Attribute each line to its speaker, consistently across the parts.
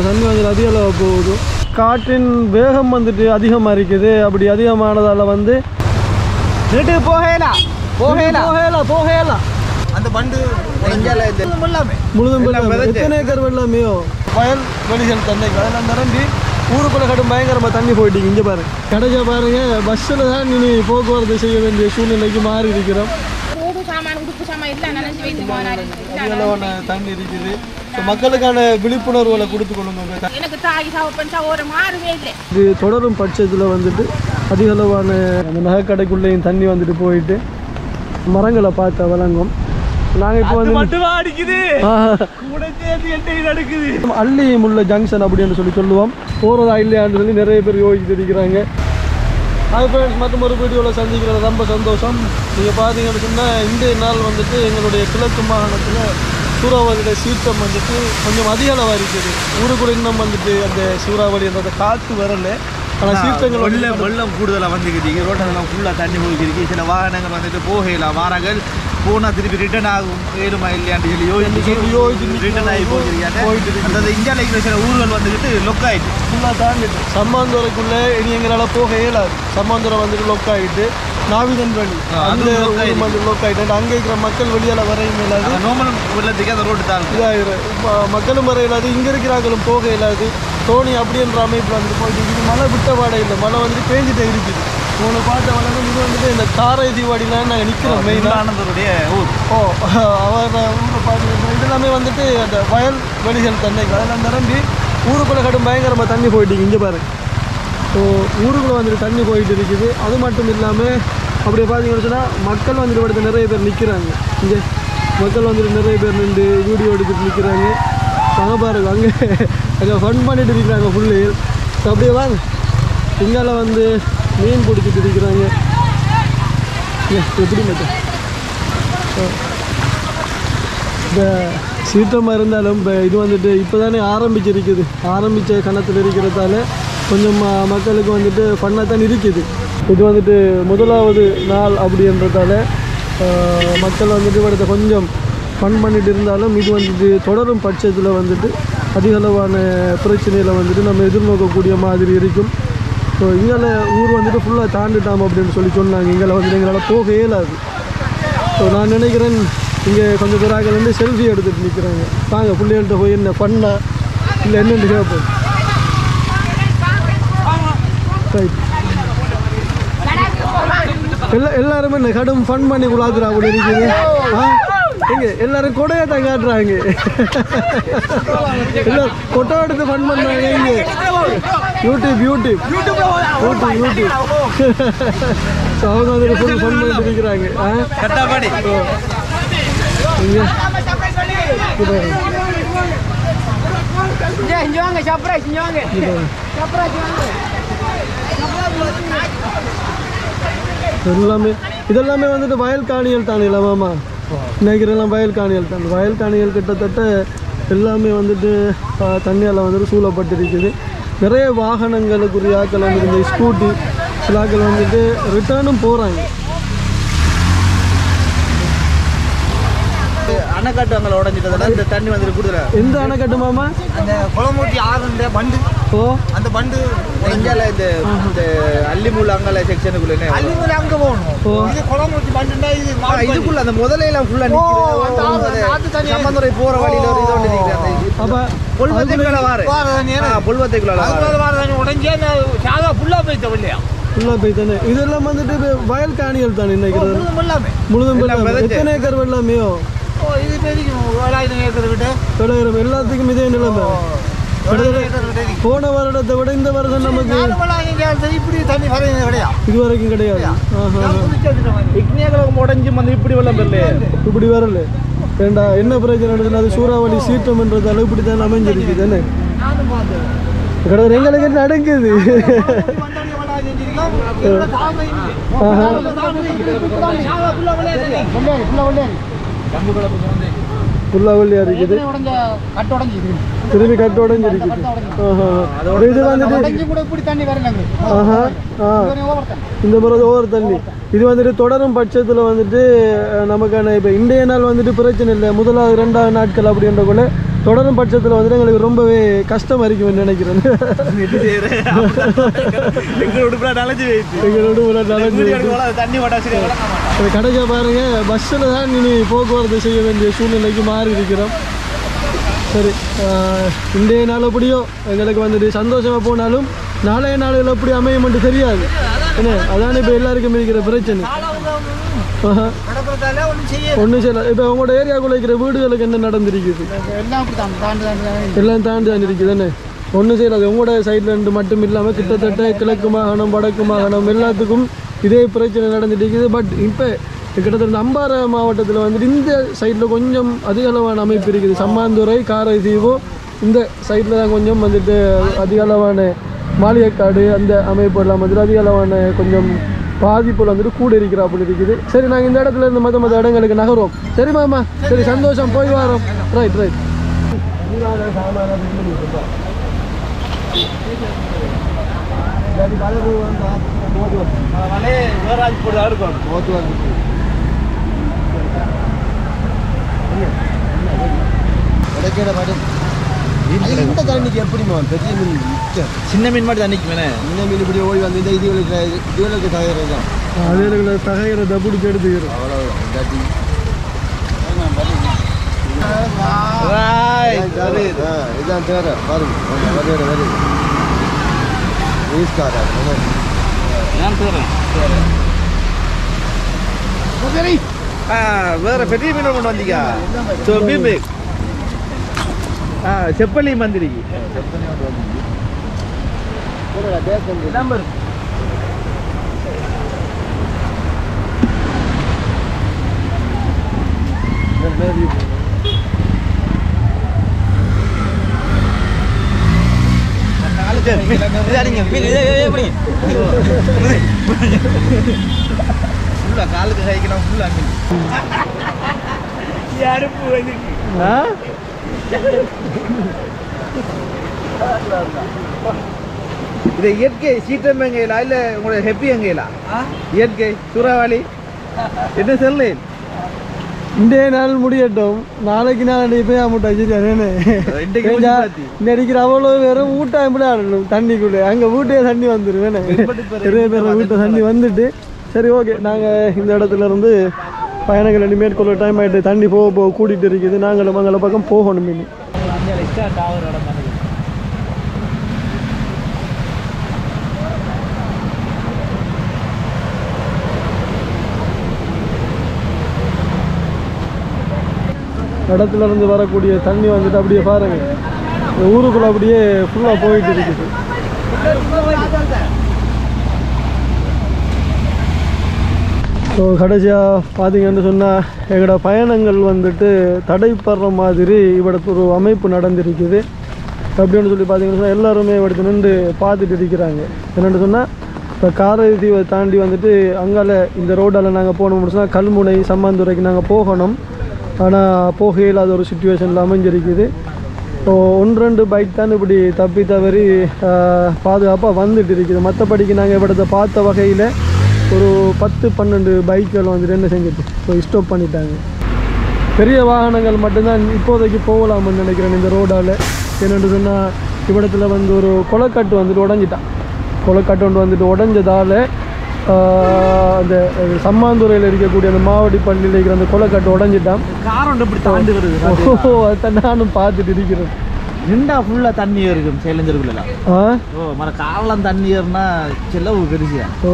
Speaker 1: இப்போ தண்ணி வந்து அதிக அளவு போகுது காற்றின் வேகம் வந்துட்டு அதிகமாக இருக்குது அப்படி அதிகமானதால் வந்து
Speaker 2: வீட்டுக்கு போகலாம் போகலாம்
Speaker 1: போகலாம் போகலாம்
Speaker 2: அந்த பண்டு
Speaker 1: முழுதும். எத்தனை ஏக்கர் வெள்ளமையோ வயல் வெளிகள் தண்ணி அதெல்லாம் நிரம்பி ஊருக்குள்ள கடும் பயங்கரமாக தண்ணி போயிட்டீங்க இங்கே பாரு. கடைசியாக பாருங்க பஸ்ஸில் தான் இனி போக்குவரத்து செய்ய வேண்டிய சூழ்நிலைக்கு மாறி இருக்கிறோம்
Speaker 3: கூடு சாமான் உடுப்பு சாமான் எல்லாம் நினைச்சு வைத்து போனாரு
Speaker 1: அதிகளவான தண்ணி இருக்குது. மக்களுக்கான விழிப்புணர்வுகளை கொடுத்து கொள்ளுங்க
Speaker 3: எனக்கு தாய் சாவப்பன் ஒரு மாறுவே இல்லை.
Speaker 1: இது தொடரும் பட்சத்தில் வந்துட்டு அதிக அளவான அந்த நகைக்கடைக்குள்ளேயும் தண்ணி வந்துட்டு போயிட்டு மரங்களை பார்த்த வழங்கும். நாங்கள் இப்போ வந்து அள்ளி முள்ள ஜங்ஷன் அப்படின்னு சொல்லி சொல்லுவோம். போகிறதா இல்லையான்னு சொல்லி நிறைய பேர் யோசிச்சுட்டு இருக்கிறாங்க. அது ஃப்ரெண்ட்ஸ் மற்றும் ஒரு வீடியோவில் சந்திக்கிறது ரொம்ப சந்தோஷம். நீங்கள் பார்த்தீங்கன்னு சொன்னால் இன்றைய நாள் வந்துட்டு எங்களுடைய கிழக்கு மாகாணத்தில் சூறாவளியோட சீற்றம் வந்துட்டு கொஞ்சம் அதிக அளவாக இருக்குது. ஊருக்குள்ள இன்னும் வந்துட்டு அந்த சூறாவளி அந்த காற்று வரல. ஆனால் சீற்றங்கள்
Speaker 2: வெள்ளம் வெள்ளம் கூடுதலாக வந்துக்கிட்டீங்க ரோட்டெல்லாம் ஃபுல்லாக தண்ணி போய்க்கிருக்கு சில வாகனங்கள் வந்துட்டு போகலாம் வாராங்கள் போனால் திருப்பி ரிட்டர்ன் ஆகும் ஏழுமா இல்லையான்னு சொல்லி யோசிச்சு
Speaker 1: யோசிச்சு
Speaker 2: ரிட்டர்ன் ஆகி
Speaker 1: போயிட்டு
Speaker 2: போயிருக்காங்க அந்த இந்தியாவில் சில ஊர்கள் வந்துக்கிட்டு லொக் ஆயிடுச்சு
Speaker 1: ஃபுல்லாக தாண்டிட்டு சம்மாந்துறைக்குள்ளே இனி எங்களால் போக இயலாது சம்மாந்துறை வந்துட்டு லொக் ஆகிட்டு நாவிதன் வழி அந்த. வந்து லொக் ஆகிட்டு அங்கே இருக்கிற மக்கள் வெளியால் வரையும்
Speaker 2: அந்த நோமலம் வெள்ளத்துக்கு அந்த ரோடு தான்
Speaker 1: இப்போ மக்களும் வர இயலாது இங்கே இருக்கிறாங்களும் போக இயலாது தோணி அப்படின்ற அமைப்பில் வந்துட்டு போயிட்டு இது மழை விட்ட பாடை இல்லை மழை வந்து பேஞ்சிட்டே இருக்குது உங்களை பார்த்த வளர்ந்து இது வந்துட்டு இந்த காரை தீவாடிலாம் நாங்கள் நிற்கிறோம் மெயினாக
Speaker 2: ஆனந்தருடைய ஊர்.
Speaker 1: ஓ அவர் பார்த்து இது எல்லாமே வந்துட்டு அந்த வயல் வெளிகள் தண்ணி அதெல்லாம் நிரம்பி ஊருக்குள்ளே கடும் பயங்கரமாக தண்ணி போயிட்டீங்க இங்கே பாரு. ஸோ ஊருக்குள்ளே வந்துட்டு தண்ணி போயிட்டு இருக்குது. அது மட்டும் இல்லாமல் அப்படியே பார்த்தீங்கன்னு சொன்னால் மக்கள் வந்துட்டு படுத்த நிறைய பேர் நிற்கிறாங்க இங்கே மக்கள் வந்துட்டு நிறைய பேர் நின்று வீடியோ எடுத்துட்டு நிற்கிறாங்க அங்கே பாருங்க அங்கே அங்கே ஃபன் பண்ணிட்டு இருக்கிறாங்க ஃபுல்லு ஸோ அப்படியே வாங்க. இங்கால வந்து மீன் பிடிச்சிட்டு இருக்கிறாங்க எப்படி மட்டும்? இந்த சீற்றமாக இருந்தாலும் இப்போ இது வந்துட்டு இப்போ தானே ஆரம்பிச்சிருக்குது. ஆரம்பித்த கணத்தில் இருக்கிறதால கொஞ்சம் மக்களுக்கு வந்துட்டு ஃபன்னாக தான் இருக்குது. இது வந்துட்டு முதலாவது நாள் அப்படின்றதால மக்கள் வந்துட்டு இவரத்தை கொஞ்சம் ஃபன் பண்ணிட்டு இருந்தாலும் இது வந்துட்டு தொடரும் பட்சத்தில் வந்துட்டு அதிகளவான பிரச்சனையில் வந்துட்டு நம்ம எதிர்நோக்கக்கூடிய மாதிரி இருக்கும். ஸோ இங்கே ஊர் வந்துட்டு ஃபுல்லாக தாண்டிட்டாம் அப்படின்னு சொல்லி சொன்னாங்க. இங்கே வந்துட்டு எங்களால் போக இயலாது ஸோ நான் நினைக்கிறேன் இங்கே கொஞ்சம் பேராக வந்து செல்ஃபி எடுத்துகிட்டு நிற்கிறாங்க வாங்க பிள்ளைகள்கிட்ட போய் என்ன பண்ணா? இல்லை என்னென்னு கேட்போம் ரைட் எல்லா எல்லாருமே என்ன கடும் ஃபன் பண்ணி குழாக்குறா அப்படி இருக்குது ஆ? எங்க எல்லாரும் கொடையை தான் காட்டுறாங்க. எல்லாம் கொட்டை எடுத்து ஃபன் பண்ணுறாங்க இங்கே. YouTube YouTube YouTube YouTube so அவங்க வந்துட்டு ஃபுல் ஃபன் பண்ணிட்டு இருக்கிறாங்க எல்லாமே இதெல்லாமே வந்துட்டு வயல் காணிகள் தானே மாமா? நினைக்கிறெல்லாம் வயல் காணிகள் தான். வயல் காணிகள் கிட்டத்தட்ட எல்லாமே வந்துட்டு தண்ணியால் வந்துட்டு சூழப்பட்டிருக்குது. நிறைய வாகனங்களுக்குரிய ஆட்கள் வந்துட்டு இந்த ஸ்கூட்டி சில ஆட்கள் வந்துட்டு ரிட்டர்னும் போகிறாங்க
Speaker 2: அணைக்காட்டு அங்கே உடஞ்சிட்டதுல இந்த தண்ணி வந்துட்டு கூடுதல
Speaker 1: எந்த அணைக்கட்டு மாமா?
Speaker 2: அந்த குளமூட்டி ஆறுன்ற பண்டு.
Speaker 1: ஓ.
Speaker 2: அந்த பண்டு இந்தியாவில் இந்த இந்த அள்ளிமுள் அங்கல செக்ஷனுக்குள்ள அள்ளிமுள் அங்கே போகணும். இது குளமூட்டி பண்டுண்டா இது இதுக்குள்ள அந்த முதலையெல்லாம் ஃபுல்லாக நிற்கிறது சம்பந்துரை போகிற வழியில் ஒரு இது ஒன்று இது.
Speaker 1: அப்போ
Speaker 2: புல்வத்தைக்குள்ள வாரு. புல்வத்தைக்குள்ள வாரு.
Speaker 4: உடஞ்சே சாதா ஃபுல்லாக போயிட்ட இல்லையா?
Speaker 1: ஃபுல்லாக போய் தானே இதெல்லாம் வந்துட்டு வயல் காணிகள் தானே நினைக்கிறது முழுதும். எத்தனை ஏக்கர் வெள்ளாமையோ
Speaker 2: ஓ இது ஏழாயிரம் ஏக்கர்
Speaker 1: எல்லாத்துக்கும் இதே நிலைமை. போன வருடத்தை விட இந்த வருடம் நமக்கு
Speaker 2: இப்படி தண்ணி கிடையாது.
Speaker 1: இது வரைக்கும் கிடையாது
Speaker 2: உடஞ்சி வந்து இப்படி வெள்ளம்
Speaker 1: இப்படி வரல. ஏண்டா என்ன பிரச்சனை நடக்குது அது சூறாவளி சீற்றம்ன்றது அளவு இப்படி தான் அமைஞ்சிருக்கு தானே கிடக்குற எங்களுக்கு நடக்குது? ஆஹா. ஃபுல்லாக வெள்ளியா இருக்குது
Speaker 4: கட்டு உடஞ்சி
Speaker 1: திரும்பி கட்டு உடஞ்சி இருக்குது. இது வந்துட்டு இந்த முறை ஓவர் தண்ணி. இது வந்துட்டு தொடரும் பட்சத்தில் வந்துட்டு நமக்கான இப்போ இன்றைய நாள் வந்துட்டு பிரச்சனை இல்லை. முதலாவது ரெண்டாவது நாட்கள் அப்படின்றக்குள்ள தொடரும் பட்சத்தில் வந்துட்டு எங்களுக்கு ரொம்பவே கஷ்டமாக இருக்கும்னு நினைக்கிறேன். கடைசியாக பாருங்க பஸ்ஸில் தான் இனி போக்குவரத்து செய்ய வேண்டிய சூழ்நிலைக்கு மாறி இருக்கிறோம். சரி இன்றைய நாள் எப்படியோ எங்களுக்கு வந்துட்டு சந்தோஷமாக போனாலும் நாளைய நாளில் எப்படி அமையும்னு தெரியாது. என்ன அதானே இப்போ எல்லாருக்கும் இருக்கிற பிரச்சனை. ஆஹா. ஒன்றும் செய்யல இப்போ உங்களோட ஏரியாக்குள்ள இருக்கிற வீடுகளுக்கு என்ன நடந்திருக்குது
Speaker 4: எல்லாம் அப்படி தான் தாண்டி தாண்டி
Speaker 1: எல்லாம் தாண்டி தான் இருக்குது தானே ஒன்றும் செய்யலாது உங்களோட சைடில் இருந்து மட்டும் இல்லாமல் கிட்டத்தட்ட கிழக்கு மாகாணம் வடக்கு மாகாணம் எல்லாத்துக்கும் இதே பிரச்சனை நடந்துட்டு இருக்குது பட் இப்போ கிட்டத்தட்ட அம்பாறை மாவட்டத்தில் வந்துட்டு இந்த சைடில் கொஞ்சம் அதிக அளவான அமைப்பு இருக்குது சம்மாந்துறை காரைதீவு இந்த சைடில் தான் கொஞ்சம் வந்துட்டு அதிக அளவான மாளிகைக்காடு அந்த அமைப்பு எல்லாம் வந்துட்டு அதிக அளவான கொஞ்சம் பாதிப்புகள் வந்துட்டு கூட இருக்கிறாப்புல இருக்குது. சரி நாங்கள் இந்த இடத்துல இருந்து மற்ற மற்ற இடங்களுக்கு நகருவோம். சரி மாமா. சரி சந்தோஷம். போய் வரோம். ரைட் ரைட்
Speaker 2: இருக்கும்
Speaker 5: இந்த தண்ணிக்கு எப்படிமா பெரிய மீன்
Speaker 2: சின்ன மீன் மட்டும் தண்ணிக்கு
Speaker 5: இந்த மீன் இப்படி ஓடி வந்து இந்த இதுகளுக்கு இதுகளுக்கு தயாரிதான் தான்.
Speaker 1: அதே தகையிறத பிடிச்சி எடுத்துக்கிறோம்
Speaker 5: அவ்வளோதான் இல்லாட்டி இதான் தேர பாருங்க. ஆமா, வருது ஈஸ்காரா
Speaker 2: நான் தரேன் ஆ? வேற பெரிய மீன் மந்திரிக்கு நம்பர் ஃபுல்லா காலுக்கு கைக்கணும் ஃபுல்லா மீன் யாருப்பு வந்துருக்கு இது இயற்கை சீட்டம் எங்கையிலா இல்ல உங்களோட ஹெப்பி எங்கையிலா இயற்கை சூறாவளி. என்ன சொல்லு
Speaker 1: இன்றைய நாள் முடியட்டும். நாளைக்கு நாள்
Speaker 2: முடிஞ்சு பாத்தி.
Speaker 1: இந்த அடிக்கிற அவ்வளோ பேரும் ஊட்டா எப்படி ஆடணும். தண்ணிக்குள்ளே. அங்கே வீட்டே தண்ணி வந்துடும் வேணே நிறைய பேர் வீட்டை தண்ணி வந்துட்டு. சரி ஓகே நாங்கள் இந்த இடத்துல இருந்து பயணங்கள் இனி மேற்கொள்ள டைம் ஆகிட்டு தண்ணி போக போக கூட்டிகிட்டு இருக்குது. நாங்களும் அங்கே பக்கம் போகணும் இனி. இடத்துல இருந்து வரக்கூடிய தண்ணி வந்துட்டு அப்படியே பாருங்கள் ஊருக்குள்ளே அப்படியே ஃபுல்லாக போயிட்டு இருக்குது. ஸோ கடைசியாக பார்த்தீங்கன்னு சொன்னால் எங்களோட பயணங்கள் வந்துட்டு தடைப்படுற மாதிரி இவடத்து ஒரு அமைப்பு நடந்திருக்குது. அப்படின்னு சொல்லி பார்த்தீங்கன்னு சொன்னால் எல்லாருமே இவடத்து நின்று பார்த்துட்டு இருக்கிறாங்க. என்னென்னு சொன்னால் இப்போ காரை தீவை தாண்டி வந்துட்டு அங்கால இந்த ரோடால் நாங்கள் போகணும்னு சொன்னால் கல்முனை சம்மாந்துறைக்கு நாங்கள் போகணும். ஆனால் போகையில் அது ஒரு சுச்சுவேஷனில் அமைஞ்சிருக்குது. ஸோ ஒன்று ரெண்டு பைக் தான் இப்படி தப்பி தவறி பாதுகாப்பாக வந்துட்டு இருக்குது. மற்றபடிக்கு நாங்கள் இவடத்தை பார்த்த வகையில் ஒரு பத்து பன்னெண்டு பைக்குகள் வந்துட்டு என்ன செஞ்சுட்டு ஸோ ஸ்டாப் பண்ணிட்டாங்க. பெரிய வாகனங்கள் மட்டும்தான் இப்போதைக்கு போகலாம்னு நினைக்கிறேன் இந்த ரோடால் என்னென்னு சொன்னால் இவ்விடத்துல வந்து ஒரு கொலைக்காட்டு வந்துட்டு உடஞ்சிட்டான். கொலைக்காட்டு ஒன்று வந்துட்டு உடஞ்சதால் அந்த சம்மாந்துறையில் இருக்கக்கூடிய அந்த மாவடி பள்ளியில் இருக்கிற அந்த கொலைக்காட்டு உடஞ்சிட்டான்.
Speaker 2: காரம் இப்படி தாண்டி வருது
Speaker 1: ஓ அதை நானும் பார்த்துட்டு இருக்கிறேன்.
Speaker 2: நின்றா ஃபுல்லா தண்ணி இருக்கும் சேலஞ்சருக்குள்ள
Speaker 1: ஆ?
Speaker 2: ஓ மர காவலம் தண்ணி ஏறினா செலவு பெருசியா
Speaker 1: ஓ.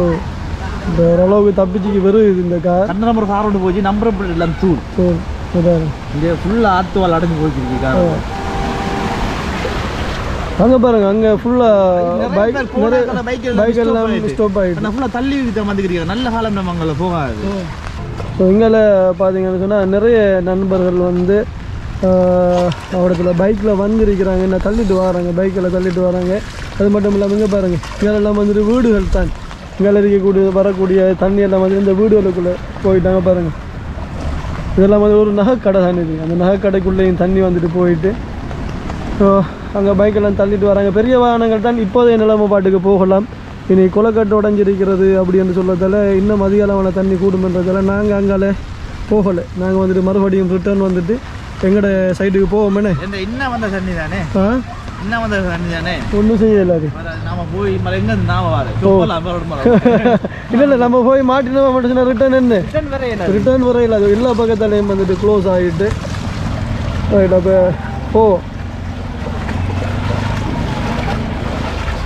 Speaker 1: இந்த ஓரளவுக்கு தப்பிச்சுக்கு வருது இந்த கார்
Speaker 2: கண்ண நம்பர் ஃபார்வர்டு போச்சு நம்பர் எல்லாம் தூள்
Speaker 1: அதான்
Speaker 2: இங்கே ஃபுல்லா ஆத்துவால் அடைஞ்சு போய்க்கிருக்கு காரம்
Speaker 1: அங்கே பாருங்க அங்கே ஃபுல்லாக பைக்
Speaker 2: எல்லாம்
Speaker 1: பைக்
Speaker 2: stop
Speaker 1: எல்லாம். ஸ்டாப் ஆகிட்டு
Speaker 2: நான் ஃபுல்லா தள்ளி வந்துக்கிறீங்க நல்ல காலம் நம்ம அங்கே போகாது.
Speaker 1: ஸோ இங்கே பார்த்தீங்கன்னு சொன்னால் நிறைய நண்பர்கள் வந்து அவடத்துல பைக்கில் வந்திருக்கிறாங்க. என்ன தள்ளிட்டு வராங்க பைக்கில் தள்ளிட்டு வராங்க. அது மட்டும் இல்லாமல் இங்கே பாருங்கள் இங்கெல்லாம் வந்துட்டு வீடுகள் தான். இங்கே இருக்கக்கூடிய வரக்கூடிய தண்ணி எல்லாம் வந்து இந்த வீடுகளுக்குள்ளே போயிட்டாங்க பாருங்கள் இதெல்லாம் வந்து ஒரு நகைக்கடை தான் இது. அந்த நகைக்கடைக்குள்ளேயும் தண்ணி வந்துட்டு போயிட்டு ஸோ அங்கே பைக்கெல்லாம் தள்ளிட்டு வராங்க. பெரிய வாகனங்கள் தான் இப்போதைய நிலைமை பாட்டுக்கு போகலாம். இனி குளக்கட்டு உடஞ்சிருக்கிறது அப்படின்னு சொல்லதால இன்னும் அதிக அளவான தண்ணி கூடுமன்றதால நாங்கள் அங்கால போகலை. நாங்கள் வந்துட்டு மறுபடியும் ரிட்டர்ன் வந்துட்டு எங்கட சைட்டுக்கு போவோமே
Speaker 2: இன்னும் வந்த தண்ணி தானே
Speaker 1: ஆ?
Speaker 2: இன்னும் வந்த தானே
Speaker 1: ஒன்றும் செய்யல அது
Speaker 2: வர நாம போய் மலை எங்க நாம வர?
Speaker 1: இல்லை இல்லை நம்ம போய் மாட்டினோம் மட்டும் சொன்னால் ரிட்டர்ன் என்ன?
Speaker 2: ரிட்டர்ன் என்ன?
Speaker 1: ரிட்டர்ன் வரையில் அது எல்லா பக்கத்தாலையும் வந்துட்டு க்ளோஸ் ஆகிட்டு. ரைட் அப்போ போ.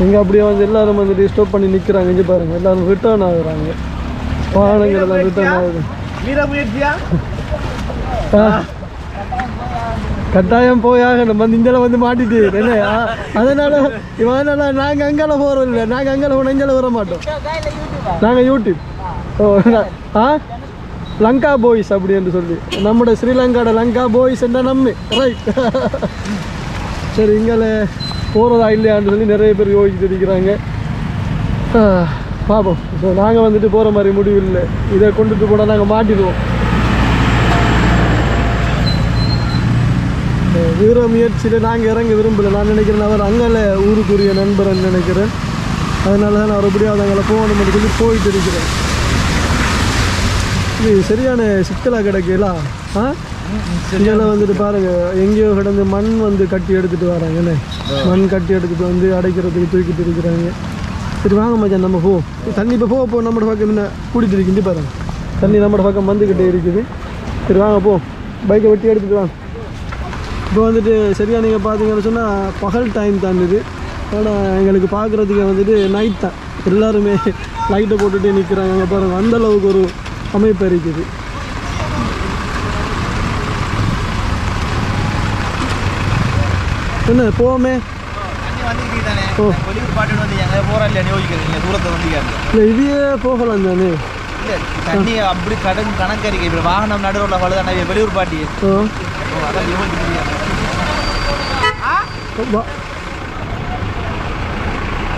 Speaker 1: இங்கே அப்படியே வந்து எல்லாரும் வந்துட்டு ஸ்டாப் பண்ணி நிற்கிறாங்க இங்கே பாருங்க எல்லாரும் ரிட்டர்ன் ஆகுறாங்க. வாகனங்கள் எல்லாம் ரிட்டர்ன் ஆகுது.
Speaker 2: வீர.
Speaker 1: கட்டாயம் போய் ஆகணும் வந்து இந்தியாவில் வந்து மாட்டிட்டு என்ன? அதனால அதனால நாங்கள் அங்கால போகிறோம் இல்லை. நாங்கள் அங்கால போனால் இந்தியாவில் வர மாட்டோம். நாங்கள் யூடியூப் ஓ ஆ லங்கா பாய்ஸ் அப்படி என்று சொல்லி. நம்முடைய ஸ்ரீலங்காட லங்கா பாய்ஸ் என்ன நம்ம. ரைட் சரி இங்கே போகிறதா இல்லையான்னு சொல்லி நிறைய பேர் யோசிச்சுட்டு இருக்கிறாங்க. பார்ப்போம் ஸோ நாங்கள் வந்துட்டு போகிற மாதிரி முடிவு இல்லை. இதை கொண்டுட்டு போனால் நாங்கள் மாட்டிடுவோம். வீர முயற்சியில் நாங்கள் இறங்க விரும்பலை. நான் நினைக்கிறேன் அவர் அங்கால ஊருக்குரிய நண்பர்னு நினைக்கிறேன். அதனால தான் நான் எப்படியாவது அங்கே போகணும்னு சொல்லி போயிட்டு இருக்கிறேன். இது சரியான சிக்கலாக கிடைக்கலாம் ஆ? இதெல்லாம் வந்துட்டு பாருங்க எங்கேயோ கிடந்து மண் வந்து கட்டி எடுத்துட்டு வராங்கண்ணே மண் கட்டி எடுத்துட்டு வந்து அடைக்கிறதுக்கு தூக்கிட்டு இருக்கிறாங்க. சரி வாங்க மச்சான் நம்ம போ. தண்ணி இப்போ போக போ நம்மளோட பக்கம் என்ன கூட்டிட்டு இருக்கு பாருங்க. தண்ணி நம்மளோட பக்கம் வந்துக்கிட்டே இருக்குது. சரி வாங்க போ. பைக்கை வெட்டி எடுத்துக்கலாம் வாங்க இப்போ வந்துட்டு சரியாக நீங்கள் பார்த்தீங்கன்னு சொன்னால் பகல் டைம் தான் இது. ஆனால் எங்களுக்கு பார்க்குறதுக்கு வந்துட்டு நைட் தான். எல்லாருமே லைட்டை போட்டுட்டு நிற்கிறாங்க அங்கே பாருங்க அந்த அளவுக்கு ஒரு அமைப்பு இருக்குது. என்ன போவோமே? ஓ. இல்லை இதையே போகலாம் தானே?
Speaker 2: தண்ணி அப்படி கடன் கணக்கறிக்கை. வாகனம் நடுவில் பழுதானே வெளியூர் பாட்டி
Speaker 1: ஓ
Speaker 2: ஓ, அதான் யோசிக்கிறீங்க
Speaker 1: வா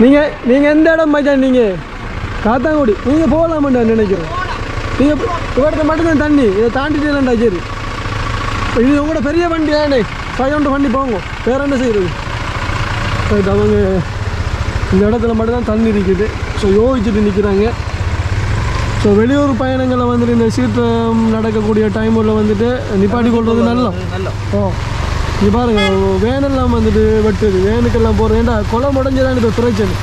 Speaker 1: நீங்கள் நீங்கள் எந்த இடம் மச்சான் நீங்கள் காத்தாங்குடி. நீங்கள் போகலாமாண்டா நினைக்கிறேன். நீங்கள் இவர்கிட்ட மட்டும்தான் தண்ணி. இதை தாண்டிட்டு இல்லைண்டா சரி. இது உங்களோட பெரிய வண்டி தானே. ஃபைவ் ஹண்ட்ரட் வண்டி போங்க. வேற என்ன செய்கிறது ரைட் அவங்க இந்த இடத்துல மட்டும்தான் தண்ணி இருக்குது ஸோ யோசிச்சுட்டு நிற்கிறாங்க ஸோ வெளியூர் பயணங்களில் வந்துட்டு இந்த சீற்றம் நடக்கக்கூடிய டைமில் வந்துட்டு நிப்பாட்டி கொள்வது நல்ல.
Speaker 2: நல்ல.
Speaker 1: ஓ இங்கே பாருங்க வேனெல்லாம் வந்துட்டு வெட்டுது. வேனுக்கெல்லாம் போகிறது ஏன்டா கொலை முடஞ்சதான் இப்போ பிரச்சனை.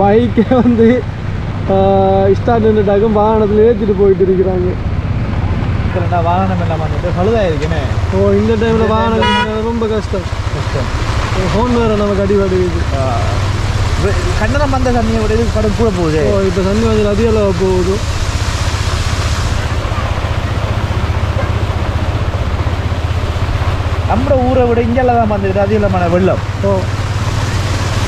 Speaker 1: பைக்கை வந்து ஸ்டார்ட் நின்றுட்டாக்கும் வாகனத்தில் ஏற்றிட்டு போயிட்டு இருக்கிறாங்க.
Speaker 2: வாகனம் எல்லாம் வந்துட்டு பழுதாயிருக்குன்னு
Speaker 1: ஓ இந்த டைமில் வாகனம் ரொம்ப கஷ்டம். ஃபோன் வேறு நமக்கு அடிபடுது
Speaker 2: கண்ணனம் வந்த தண்ணியை விட இது கடன் கூட போகுது.
Speaker 1: ஓ இப்போ தண்ணி வந்து அதிக அளவு போகுது.
Speaker 2: நம்ம ஊரை விட இங்கெல்லாம் தான் வந்துட்டு அதிகமான வெள்ளம்
Speaker 1: ஓ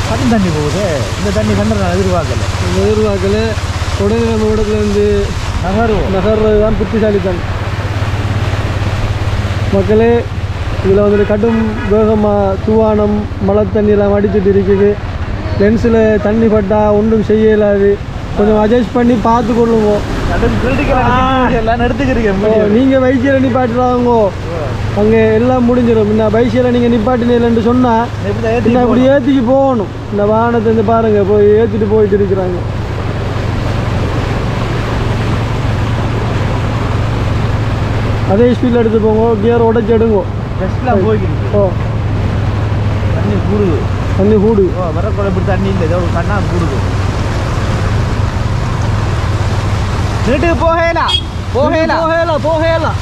Speaker 2: கடன் தண்ணி போகுது இந்த தண்ணி கண்ண நான் எதிர்பார்க்கல
Speaker 1: எதிர்பார்க்கல உடனே நம்ம இடத்துல இருந்து
Speaker 2: நகருவோம்
Speaker 1: நகர்றது தான் புத்திசாலித்தனம் மக்களே இதில் வந்துட்டு கடும் வேகமாக தூவானம் மழை தண்ணியெல்லாம் அடிச்சிட்டு இருக்குது லென்ஸில் தண்ணி பட்டா ஒன்றும் செய்ய இயலாது கொஞ்சம் அட்ஜஸ்ட் பண்ணி பார்த்து
Speaker 2: எடுத்துக்கிறீங்க
Speaker 1: நீங்கள் பைக்கில் நிப்பாட்டுறாங்கோ அங்கே எல்லாம் முடிஞ்சிடும். இந்த பைக்கில் நீங்கள் நிப்பாட்டினீங்கன்னு சொன்னால் இன்னும் அப்படி ஏற்றிக்கு போகணும். இந்த வாகனத்தை வந்து பாருங்கள் போய் ஏற்றிட்டு போயிட்டு இருக்கிறாங்க. அதே ஸ்பீடில் எடுத்து போங்க கியர் உடச்சி எடுங்கோ. ஓ.
Speaker 2: தண்ணி கூடுது.
Speaker 1: தண்ணி கூடு
Speaker 2: ஓ வரக்குள்ள இப்படி தண்ணி இல்லை ஏதோ கண்ணா கூடுது. வீட்டுக்கு போகலாம் போகலாம்
Speaker 1: போகலாம் போகலாம்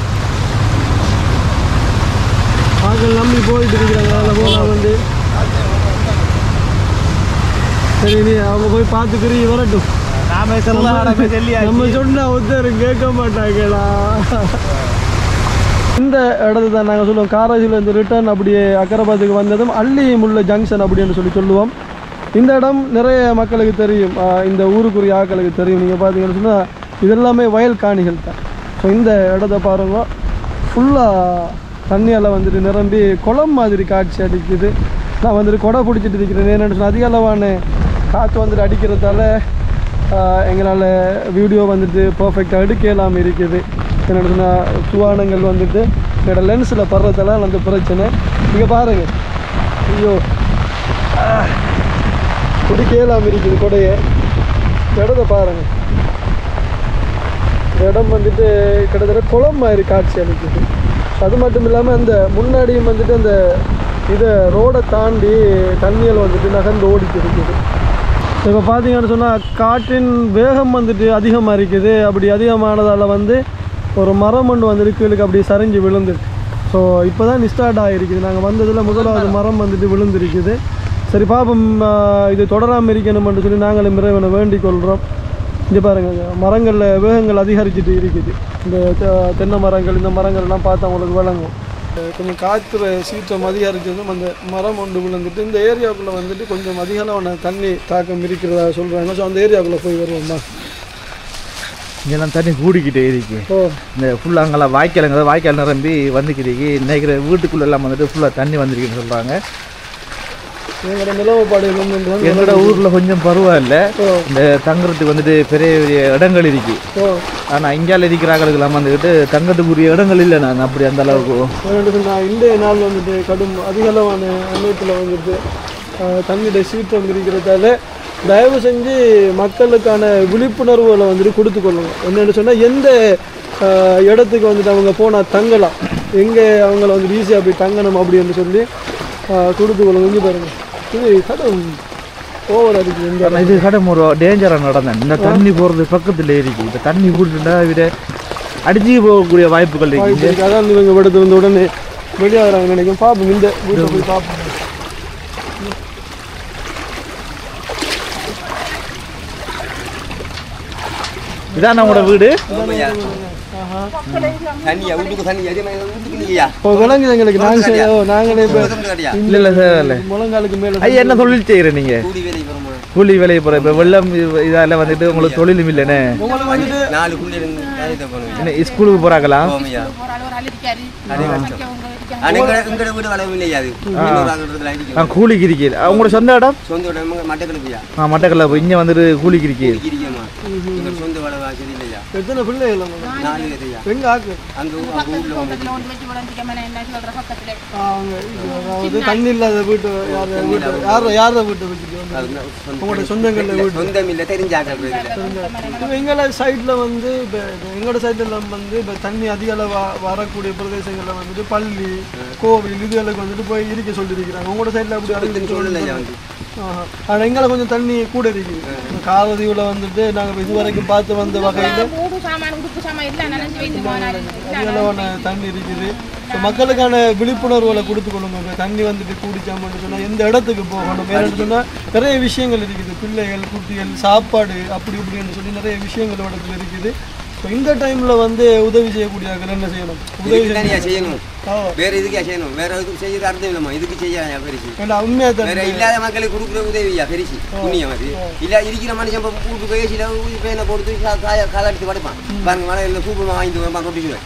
Speaker 1: ஆக்கள் நம்பி போயிட்டு இருக்கிறாங்க. அதில் போகலாம் வந்து சரி நீ அவங்க போய் பார்த்துக்கிறீ வரட்டும்.
Speaker 2: நாம
Speaker 1: நம்ம சொன்னா ஒருத்தர் கேட்க மாட்டாங்களா? இந்த இடத்துல தான் நாங்கள் சொல்லுவோம். காராஜில் இருந்து ரிட்டர்ன் அப்படியே அக்கரபாத்துக்கு வந்ததும் அள்ளி முள்ள ஜங்ஷன் அப்படின்னு சொல்லி சொல்லுவோம். இந்த இடம் நிறைய மக்களுக்கு தெரியும். இந்த ஊருக்குரிய ஆக்களுக்கு தெரியும். நீங்கள் பார்த்தீங்கன்னு சொன்னால் இதெல்லாமே வயல் காணிகள் தான். ஸோ இந்த இடத்த பாருங்க. ஃபுல்லாக தண்ணியால் வந்துட்டு நிரம்பி குளம் மாதிரி காட்சி அடிக்குது நான் வந்துட்டு கொடை பிடிச்சிட்டு இருக்கிறேன் என்னென்னு சொன்னால் அதிக அளவான காற்று வந்துட்டு அடிக்கிறதால எங்களால் வீடியோ வந்துட்டு பர்ஃபெக்டாக இல்லாமல் இருக்குது. என்னென்னு சொன்னால் சுவானங்கள் வந்துட்டு என்னோட லென்ஸில் படுறதால அந்த பிரச்சனை. இங்கே பாருங்கள் ஐயோ. குடிக்கலாம் இருக்குது கொடையை. இடத்த பாருங்கள் இடம் வந்துட்டு கிட்டத்தட்ட குளம் மாதிரி காட்சி அளிக்குது. அது மட்டும் இல்லாமல் அந்த முன்னாடியும் வந்துட்டு அந்த இதை ரோடை தாண்டி தண்ணியில் வந்துட்டு நகர்ந்து ஓடிட்டு இருக்குது இப்போ பார்த்தீங்கன்னு சொன்னால் காற்றின் வேகம் வந்துட்டு அதிகமாக இருக்குது. அப்படி அதிகமானதால் வந்து ஒரு மரம் ஒன்று வந்துட்டு கீழுக்கு அப்படி சரிஞ்சு விழுந்துட்டு ஸோ இப்போ தான் நிஸ்டார்ட் ஆகிருக்குது நாங்கள் வந்ததில் முதலாவது மரம் வந்துட்டு விழுந்திருக்குது. சரி பாப்பம் இது தொடராமல் இருக்கணும்னு சொல்லி நாங்களும் இறைவனை வேண்டிக் கொள்கிறோம் இங்கே பாருங்க மரங்களில் வேகங்கள் அதிகரிச்சுட்டு இருக்குது. இந்த தெ- தென்னை மரங்கள் இந்த மரங்கள்லாம் பார்த்தா உங்களுக்கு விளங்கும். கொஞ்சம் காற்று சீற்றம் அதிகரிச்சதும் அந்த மரம் ஒன்று விழுந்துட்டு இந்த ஏரியாவுக்குள்ளே வந்துட்டு கொஞ்சம் அதிக அளவான தண்ணி தாக்கம் இருக்கிறதா சொல்கிறாங்க ஸோ அந்த ஏரியாவுக்குள்ளே போய் வருவோம்மா.
Speaker 2: இங்கெல்லாம் தண்ணி கூடிக்கிட்டே இருக்கு. இந்த ஃபுல்லாக அங்கெல்லாம் வாய்க்காலுங்க வாய்க்கால் நிரம்பி வந்துக்கிட்டு நினைக்கிற வீட்டுக்குள்ள எல்லாம் வந்துட்டு ஃபுல்லாக தண்ணி வந்திருக்குன்னு சொல்கிறாங்க
Speaker 1: எங்களோட
Speaker 2: ஊரில் கொஞ்சம் பரவாயில்ல இந்த தங்குறதுக்கு வந்துட்டு பெரிய பெரிய இடங்கள் இருக்கு.
Speaker 1: ஓ.
Speaker 2: ஆனால் இந்தியாவில் இருக்கிறாங்களுக்கெல்லாம் வந்துக்கிட்டு தங்கத்துக்குரிய இடங்கள் இல்லை நான் அப்படி அந்த அளவுக்கு.
Speaker 1: நான் இன்றைய நாள் வந்துட்டு கடும் அதிக அளவான அமைப்பில் வந்துட்டு ஆஹ், தண்ணியுடைய சீற்றம் இருக்கிறதால தயவு செஞ்சு மக்களுக்கான விழிப்புணர்வுகளை வந்துட்டு கொடுத்து கொள்ளுங்க என்னென்னு சொன்னால் எந்த இடத்துக்கு வந்துட்டு அவங்க போனால் தங்கலாம். எங்கே அவங்கள வந்துட்டு ஈஸியாக போய் தங்கணும் அப்படின்னு சொல்லி கொடுத்து கொள்ளுங்க. இங்கே பாருங்க. இது கடும் ஓவர்
Speaker 2: இது கடம் ஒரு டேஞ்சராக நடந்தேன் இந்த தண்ணி போகிறது பக்கத்தில் இருக்கு இந்த தண்ணி கூட்டுட்டா விட அடிச்சு போகக்கூடிய வாய்ப்புகள் இருக்கு.
Speaker 1: அதான் இவங்க விடுத்து வந்த உடனே வெளியாகிறாங்க நினைக்கும் பார்ப்போம் இந்த வீட்டை போய் பார்ப்போம்
Speaker 2: இதான் நம்மளோட வீடு
Speaker 5: தண்ணியா வீட்டுக்கு தண்ணி அதே
Speaker 1: எங்களுக்கு ஓ, நாங்களே
Speaker 2: இல்லை இல்லை சார் இல்லை.
Speaker 1: முழங்காலுக்கு மேலே
Speaker 2: ஐயா என்ன தொழில்
Speaker 5: வேலை போகிறோமா
Speaker 2: கூலி வேலையை போகிற இப்போ வெள்ளம் இது- இதால வந்துட்டு உங்களுக்கு தொழிலும் என்ன ஸ்கூலுக்கு
Speaker 3: இருக்காரு
Speaker 2: நான் கூலிக்கு இருக்கீங்க உங்களோட சொந்த இடம்?
Speaker 5: சொந்த
Speaker 2: ஆ மட்டக்கல்ல இங்கே வந்துட்டு கூலிக்கு
Speaker 5: எங்க சொந்த
Speaker 1: எத்தனை பிள்ளைகள் எங்க ஆக்கு?
Speaker 5: அங்க
Speaker 1: தண்ணி இல்லாத வீட்டு யார் வீட்டு யார் வீட்டை உங்களோட சொந்தங்கள்ல வீட்டு
Speaker 5: சொந்தம் இல்லை
Speaker 1: எங்களோட சைடில் வந்து இப்போ எங்களோட சைடில் வந்து இப்போ தண்ணி அதிக அளவு வரக்கூடிய பிரதேசங்களில் வந்துட்டு பள்ளி கோவில் இதுகளுக்கு வந்துட்டு போய் இருக்க சொல்லியிருக்கிறாங்க உங்களோட சைடில் அப்படி அறிவிச்சு
Speaker 5: சொல்லலையா வந்து.
Speaker 1: ஆனால் எங்களை கொஞ்சம் தண்ணி கூட இருக்குது. காலதீவில் வந்துட்டு நாங்கள் இது வரைக்கும் பார்த்து வந்த வகையில் தண்ணி இருக்குது. ஸோ மக்களுக்கான விழிப்புணர்வுகளை கொடுத்து கொள்ளுங்க தண்ணி வந்துட்டு குடிச்சாமன்னு சொன்னால் எந்த இடத்துக்கு போகணும்? வேறு சொன்னால் நிறைய விஷயங்கள் இருக்குது. பிள்ளைகள் குட்டிகள் சாப்பாடு அப்படி இப்படின்னு சொல்லி நிறைய விஷயங்கள் இடத்துல இருக்குது. இந்த டைமில் வந்து உதவி செய்யக்கூடியவர்கள் என்ன செய்யணும்? உதவி
Speaker 5: செய்யணும். வேற இதுக்கே செய்யணும்? வேற இதுக்கு செய்யறது அர்த்தம் இல்லம்மா. இதுக்கு செய்ய பெருசு. வேற இல்லாத மக்களுக்கு கொடுக்குற உதவியா பெருசு? புண்ணியம் அது. இல்ல இருக்கிற மனுஷன் வீட்டு போய் சில பேனை போட்டு கா- காய கால எடுத்து படைப்பான் பாருங்க மழை இல்லை சூப்பர் வாங்கிட்டு வரமா கொட்டிக்குவேன்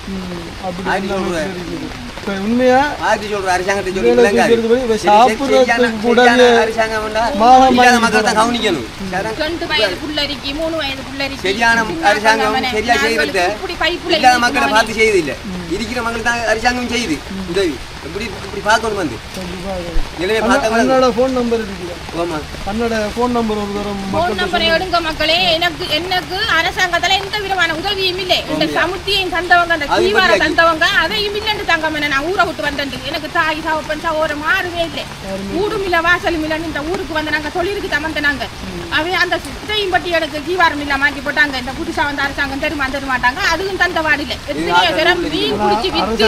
Speaker 1: அப்படி
Speaker 5: ஆயிரத்தி
Speaker 1: இல்லாம
Speaker 5: சொல்றேன்.
Speaker 1: இருக்குது இப்போ உண்மையாக
Speaker 5: ஆயிரத்தி சொல்ற அரசாங்கத்தை சொல்லி
Speaker 1: வேலை
Speaker 5: விளங்காது.
Speaker 1: செய்யறது போய் இப்ப
Speaker 5: சரி, சரி,
Speaker 1: சாப்பிடுறதுக்கு
Speaker 5: சரியான-
Speaker 1: கூட
Speaker 5: சரியான அரசாங்கம் வேண்டா.
Speaker 1: மானம்
Speaker 5: இல்லாத
Speaker 1: வாங்கி
Speaker 5: மக்கள் தான் கவனிக்கணும் சரிதான்?
Speaker 3: ரெண்டு வயது புள்ளரிக்கு மூணு வயது புள்ளரிக்கு
Speaker 5: சரியான அரசாங்கம் சரியா செய்யறத
Speaker 3: இப்படி பைப்புல
Speaker 5: இல்லாத மக்களை பார்த்து செய்யுது இல்ல இருக்கிற மக்கள் தான் அரசாங்கம் செய்யுது உதவி இப்படி இப்படி பார்க்கணும் வந்து பார்த்தவங்க
Speaker 1: அண்ணோட ஃபோன் நம்பர் இருக்குது
Speaker 5: ஆமா
Speaker 1: அண்ணோட ஃபோன் நம்பர் ஒரு தரம்
Speaker 3: போன்
Speaker 1: மக்கள்கிட்ட
Speaker 3: நம்பரை எடுங்க மக்களே எனக்கு எனக்கு அரசாங்கத்துல எந்த விதமான உதவியும் இல்லை இந்த சமுத்தியம் தந்தவங்க அந்த தீவார தந்தவங்க அதையும் இல்லைன்னு தங்கம் நான் ஊரை விட்டு வந்தேன் எனக்கு தாய் சாவப்பன் சகோதரம் மாறுவே இல்லை ஊடும் இல்ல வாசலும் இல்லைன்னு இந்த ஊருக்கு வந்து நாங்க தொழிலுக்கு தமந்த நாங்க அவன் அந்த இதையும் பட்டி எனக்கு ஜீவாரம் இல்ல மாட்டி போட்டாங்க. இந்த புதுசா வந்த அரசாங்கம் தெரியுமா தர மாட்டாங்க அதுவும் தந்த வாடில்லை எத்தனையோ தரம் மீன் குடிச்சு வித்து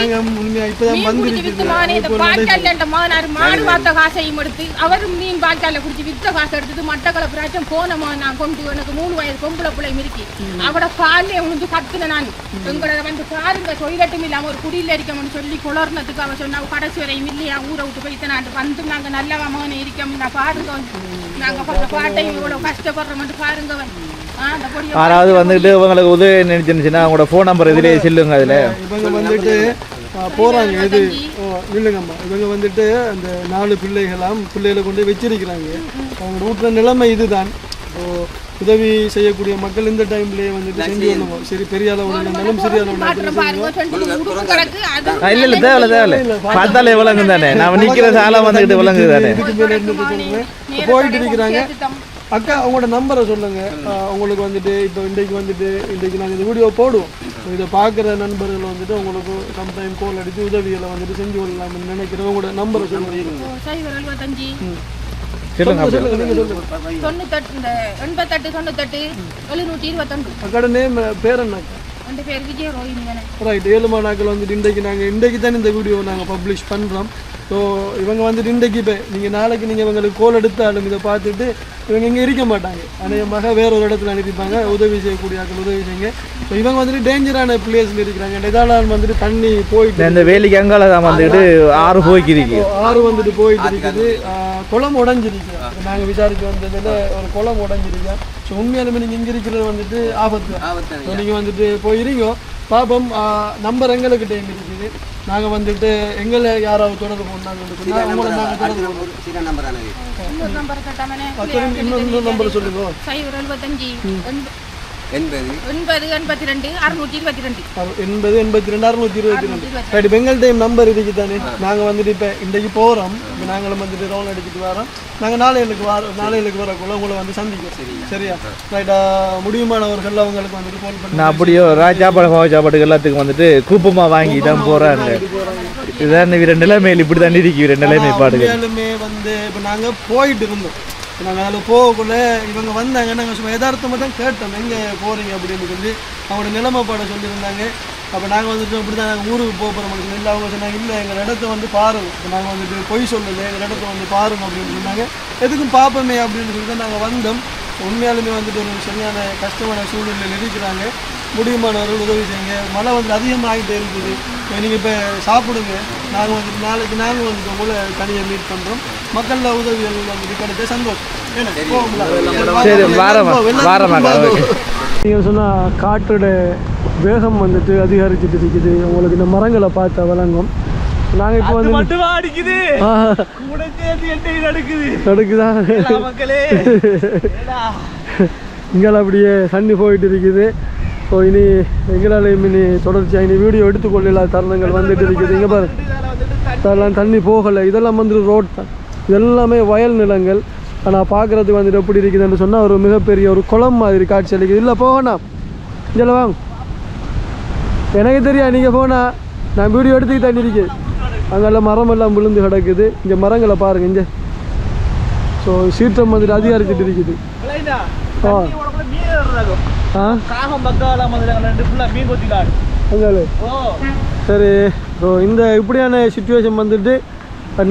Speaker 3: மீன் குடிச்சு வித்து மானே இந்த பாய்க்கால்ல இந்த மானார் மாடு வாத்த காசையும் எடுத்து அவரும் மீன் பாய்க்கால்ல குடிச்சு வித்த காசை எடுத்துட்டு மட்டக்களப்பு ராஜ்யம் போன மா- நான் கொண்டு எனக்கு மூணு வயது பொம்பளை பிள்ளை மிருக்கி அவட காலில் உணர்ந்து கத்துன நான். எங்களோட வந்து பாருங்க டொய்லெட்டும் இல்லாம ஒரு குடியில் இருக்கணும்னு சொல்லி குளர்னதுக்கு அவ சொன்னா கடைசி வரையும் இல்லையா ஊரை விட்டு போயிட்டு நான் வந்து நாங்க நல்ல மகன் இருக்கோம் நான் பாருங்க. நாங்க பாட்டையும் இவ்வளவு கஷ்டப்படுறோம் பாருங்க வந்து. ஆ, அந்த பொடியை
Speaker 2: யாராவது வந்துட்டு இவங்களுக்கு உதவி நினைச்சுன்னா அவங்களோட ஃபோன் நம்பர் இதிலே சொல்லுங்க அதில்.
Speaker 1: இவங்க வந்துட்டு ஆ, போறாங்க இது. ஓ, இல்லைங்கம்மா. இவங்க வந்துட்டு அந்த நாலு பிள்ளைகளாம் பிள்ளைகளை கொண்டு வச்சிருக்கிறாங்க. அவங்க வீட்டுல நிலைமை இதுதான். உதவி செய்யக்கூடிய மக்கள் இந்த டைம்லயே வந்துட்டு செஞ்சு வரணும் சரி பெரிய அளவு இருந்தாலும் சிறிய அளவு
Speaker 3: பாட்டுல பாருங்க ரெண்டு உடுப்பு கிடக்கு அது
Speaker 2: இல்லை இல்லை தேவையில்ல தேவையில்ல பார்த்தாலே விளங்கு தானே நான் நிற்கிற சாலம் வந்துக்கிட்டு விளங்குது தானே
Speaker 1: போயிட்டு இருக்கிறாங்க. அக்கா உங்களோட நம்பரை சொல்லுங்க. உங்களுக்கு வந்துட்டு இப்போ இன்றைக்கு வந்துட்டு இன்றைக்கு நாங்கள் இந்த வீடியோ போடுவோம். இதை பார்க்குற நண்பர்கள் வந்துட்டு உங்களுக்கு சம்டைம் கோல் அடித்து உதவிகளை வந்துட்டு செஞ்சு கொள்ளலாம்னு நினைக்கிறேன். உங்களோட நம்பரை சொல்லுங்க.
Speaker 3: சைபர் எழுபத்தஞ்சு தொண்ணூத்தெட்டு எண்பத்தெட்டு தொண்ணூத்தெட்டு எழுநூற்றி இருபத்தொண்டு
Speaker 1: அக்கோட நேம் பேர் என்ன?
Speaker 3: ரெண்டு பேர் விஜய ரோஹினி தானே.
Speaker 1: ரைட் ஏழு மாநாக்கள் வந்துட்டு இன்றைக்கு நாங்கள் இன்றைக்கு தான் இந்த வீடியோ நாங்கள் பப்ளிஷ் பண்ணுறோம் ஸோ இவங்க வந்துட்டு இன்றைக்கு இப்போ நீங்கள் நாளைக்கு நீங்கள் இவங்களுக்கு கோல் எடுத்தாலும் இதை பார்த்துட்டு இவங்க இங்கே இருக்க மாட்டாங்க. அநேகமாக வேற ஒரு இடத்துல அனுப்பிப்பாங்க உதவி செய்யக்கூடிய ஆட்கள் உதவி செய்யுங்க. ஸோ இவங்க வந்துட்டு டேஞ்சரான பிளேஸில் இருக்கிறாங்க. இதால் வந்துட்டு தண்ணி போயிட்டு
Speaker 2: இந்த வேலிக்கு அங்கால தான் வந்துட்டு ஆறு போய்க்கிருக்கு.
Speaker 1: ஆறு வந்துட்டு போயிட்டு இருக்குது. குளம் உடஞ்சிருக்கு நாங்கள் விசாரிச்சு வந்ததில் ஒரு குளம் உடஞ்சிருக்கு ஸோ உண்மையாலுமே நீங்கள் இங்கே இருக்கிறது வந்துட்டு ஆபத்து. ஸோ நீங்கள் வந்துட்டு போயிருங்க. பாப்போம் நம்பர் எங்களுக்கு டைம் இருக்குது நாங்கள் வந்துட்டு எங்களை யாராவது தொடர்பு கொண்டாங்க உங்களை நாங்கள் தொடர்பு
Speaker 3: இன்னொரு நம்பர்
Speaker 1: சொல்லுங்க.
Speaker 3: சைபர் எழுபத்தஞ்சு. எண்ப-
Speaker 5: எண்பது
Speaker 3: எண்பது எண்பத்தி ரெண்டு அறுநூற்றி இருபத்தி ரெண்டு
Speaker 1: எண்பது எண்பத்தி ரெண்டு அறுநூத்தி இருபத்தி ரெண்டு நம்பர் இருக்கு தானே நாங்கள் வந்துட்டு இப்போ இன்றைக்கு போகிறோம் இப்போ நாங்களும் வந்துட்டு ரவுண்ட் அடிச்சுட்டு வரோம் நாங்கள் நாளைகளுக்கு வர நாளைகளுக்கு வரக்குள்ள உங்களை வந்து சந்திக்கிறோம் சரியா ரைட்டா முடியுமானவர்கள் அவங்களுக்கு வந்துட்டு ஃபோன் பண்ணி
Speaker 2: நான் அப்படியோ ராஜாப்பாடு மாவு சாப்பாட்டுக்கு எல்லாத்துக்கும் வந்துட்டு கூப்பமா வாங்கி தான் போறேன் இதுதான் இவர நிலைமையில் இப்படி தான் இருக்கு இவர நிலைமை பாடுகள்
Speaker 1: வந்து இப்போ நாங்கள் போயிட்டு இருந்தோம் நாங்கள் அதில் போகக்குள்ளே இவங்க வந்தாங்க நாங்கள் சும்மா யதார்த்தமாக தான் கேட்டோம். எங்கே போகிறீங்க அப்படின்னு சொல்லி அவங்களோட நிலைமைப்பாட சொல்லியிருந்தாங்க. அப்போ நாங்கள் வந்துட்டு அப்படி தான் நாங்கள் ஊருக்கு போக போகிறோம் இல்லை அவங்க சொன்னாங்க இல்லை எங்கள் இடத்த வந்து பாருங்க. இப்போ நாங்கள் வந்துட்டு பொய் சொல்லலை எங்கள் இடத்த வந்து பாருங்க அப்படின்னு சொன்னாங்க. எதுக்கும் பார்ப்போமே அப்படின்னு சொல்லி தான் நாங்கள் வந்தோம். உண்மையாலுமே வந்துட்டு ஒரு சரியான கஷ்டமான சூழ்நிலையில் இருக்கிறாங்க முடியுமானவர்கள் உதவி செய்யுங்க. மழை வந்து அதிகமாகிட்டே இருக்குது. நீங்கள் இப்போ சாப்பிடுங்க. நாங்கள் வந்துட்டு நாளைக்கு நாங்கள் வந்துட்டு உங்களை தனியாக மீட் பண்ணுறோம் மக்களில் உதவிகள் கிடைச்ச சந்தோஷம். நீங்கள் சொன்னால் காற்றோட வேகம் வந்துட்டு அதிகரிச்சுட்டு இருக்குது. உங்களுக்கு இந்த மரங்களை பார்த்தா வழங்கும். நாங்கள் இப்போ வந்து
Speaker 2: அடிக்குது. நடக்குது. மக்களே.
Speaker 1: இங்கே அப்படியே தண்ணி போயிட்டு இருக்குது. ஸோ இனி எங்களாலையும் இனி தொடர்ச்சியாக இனி வீடியோ எடுத்துக்கொள்ளல தருணங்கள் வந்துட்டு இருக்குது. இங்கே பாரு. அதெல்லாம் தண்ணி. போகலை. இதெல்லாம் வந்து ரோட் தான். இதெல்லாமே வயல் நிலங்கள். ஆனால் பார்க்குறதுக்கு வந்துட்டு எப்படி இருக்குதுன்னு சொன்னால் ஒரு மிகப்பெரிய ஒரு குளம் மாதிரி காட்சி அளிக்குது. இல்லை போகணும் இதில் வாங்க. எனக்கு தெரியாது நீங்கள் போனா. நான் வீடியோ எடுத்துக்கிட்டு தண்ணி இருக்குது அங்கெல்லாம் மரம் எல்லாம் விழுந்து கிடக்குது. இங்கே மரங்களை பாருங்க இங்கே. ஸோ சீற்றம் வந்துட்டு அதிகரிச்சுட்டு இருக்குது. ஆ. சரி. ஸோ இந்த இப்படியான சுச்சுவேஷன் வந்துட்டு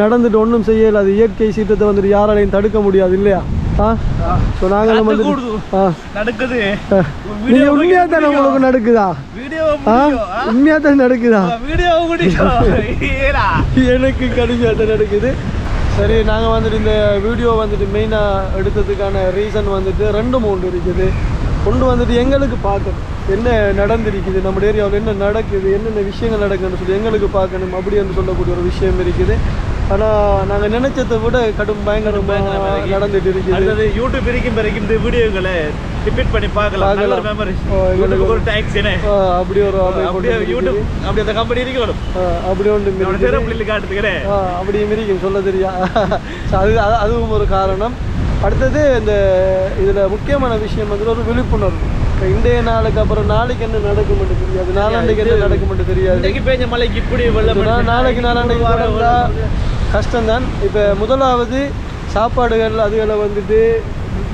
Speaker 1: நடந்துட்டு ஒன்றும் செய்யல. அது இயற்கை சீற்றத்தை வந்துட்டு யாராலையும் தடுக்க முடியாது இல்லையா? ஆ? ஸோ நாங்களும் வந்து. ஆ.
Speaker 2: நடக்குது.
Speaker 1: நீங்கள் உண்மையாக தானே உங்களுக்கு நடக்குதா? உண்மையாக தான் நடக்குதா? எனக்கு கடுமையாக நடக்குது. சரி நாங்கள் வந்துட்டு இந்த வீடியோ வந்துட்டு மெயினாக எடுத்ததுக்கான ரீசன் வந்துட்டு ரெண்டு மூணு இருக்குது. ஒன்று வந்துட்டு எங்களுக்கு பார்க்கணும். என்ன நடந்திருக்குது? நம்ம ஏரியாவில் என்ன நடக்குது? என்னென்ன விஷயங்கள் நடக்குதுன்னு சொல்லி எங்களுக்கு பார்க்கணும். அப்படி என்று சொல்லக்கூடிய ஒரு விஷயம் இருக்குது. ஆனால் நாங்கள் நினைச்சதை விட கடும் பயங்கரமாக நடந்துட்டு இருக்குது.
Speaker 2: அடுத்தது யூடியூப் வரைக்கும் வரைக்கும் இந்த வீடியோக்களை ரிப்பீட் பண்ணி பார்க்கலாம். நல்ல ஒரு மெமரி
Speaker 1: ஓ, எங்களுக்கு
Speaker 2: ஒரு டேக்ஸ் என்ன
Speaker 1: அப்படி ஒரு
Speaker 2: அப்படியே யூடியூப். அப்படி அந்த கம்பெனி இருக்கணும்.
Speaker 1: அப்படி ஒன்று.
Speaker 2: சிறு பிள்ளைகளுக்கு காட்டுத்துக்கிறேன்
Speaker 1: அப்படி மிரிக்கும் சொல்ல தெரியா. அது- அதுவும் ஒரு காரணம். அடுத்தது இந்த இதில் முக்கியமான விஷயம் வந்து ஒரு விழிப்புணர்வு. இப்போ இன்றைய நாளுக்கு அப்புறம் நாளைக்கு என்ன நடக்கும் மட்டும் தெரியாது. நாளாண்டைக்கு என்ன நடக்கும் மட்டும் தெரியாது.
Speaker 2: இன்னைக்கு பெஞ்ச மலைக்கு இப்படி வெள்ளம்
Speaker 1: நாளைக்கு நாளாண்டைக்கு
Speaker 2: வார
Speaker 1: நடந்தா கஷ்டம்தான். இப்போ முதலாவது சாப்பாடுகள் அதுகளை வந்துட்டு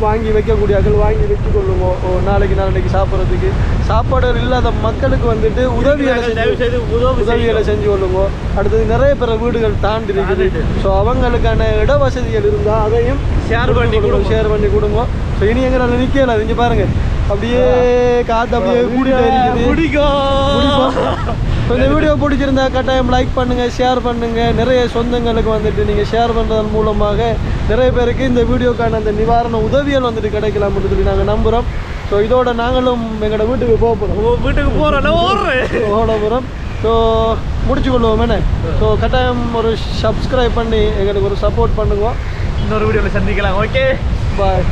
Speaker 1: வாங்கி வைக்கக்கூடியாக்கள் வாங்கி வச்சு கொள்ளுவோம் நாளைக்கு நாளைக்கு சாப்பிட்றதுக்கு. சாப்பாடுகள் இல்லாத மக்களுக்கு வந்துட்டு உதவிகளை
Speaker 2: செய்து உதவி
Speaker 1: உதவிகளை செஞ்சு கொள்ளுங்க. அடுத்தது நிறைய பேர் வீடுகள் தாண்டி இருக்குது ஸோ அவங்களுக்கான இட வசதிகள் இருந்தால் அதையும்
Speaker 2: ஷேர் பண்ணி கொடுங்க
Speaker 1: ஷேர் பண்ணி கொடுங்க. ஸோ இனி எங்களால் நிற்கல இங்கே பாருங்க. அப்படியே காற்று அப்படியே கூட்டிட்டு இருக்குது. இந்த வீடியோ பிடிச்சிருந்தா கட்டாயம் லைக் பண்ணுங்க ஷேர் பண்ணுங்க. நிறைய சொந்தங்களுக்கு வந்துட்டு நீங்க ஷேர் பண்றதன் மூலமாக நிறைய பேருக்கு இந்த வீடியோக்கான அந்த நிவாரண உதவிகள் வந்துட்டு கிடைக்கலாம்னு சொல்லி நாங்கள் நம்புறோம். ஸோ இதோட நாங்களும் எங்களோட வீட்டுக்கு போக போகிறோம்
Speaker 2: வீட்டுக்கு ஓடுறேன்
Speaker 1: ஓட போகிறோம் ஸோ முடிச்சு கொள்வோம் என்ன? ஸோ கட்டாயம் ஒரு சப்ஸ்கிரைப் பண்ணி எங்களுக்கு ஒரு சப்போர்ட் பண்ணுங்க.
Speaker 2: இன்னொரு வீடியோவில் சந்திக்கலாம். Okay
Speaker 1: bye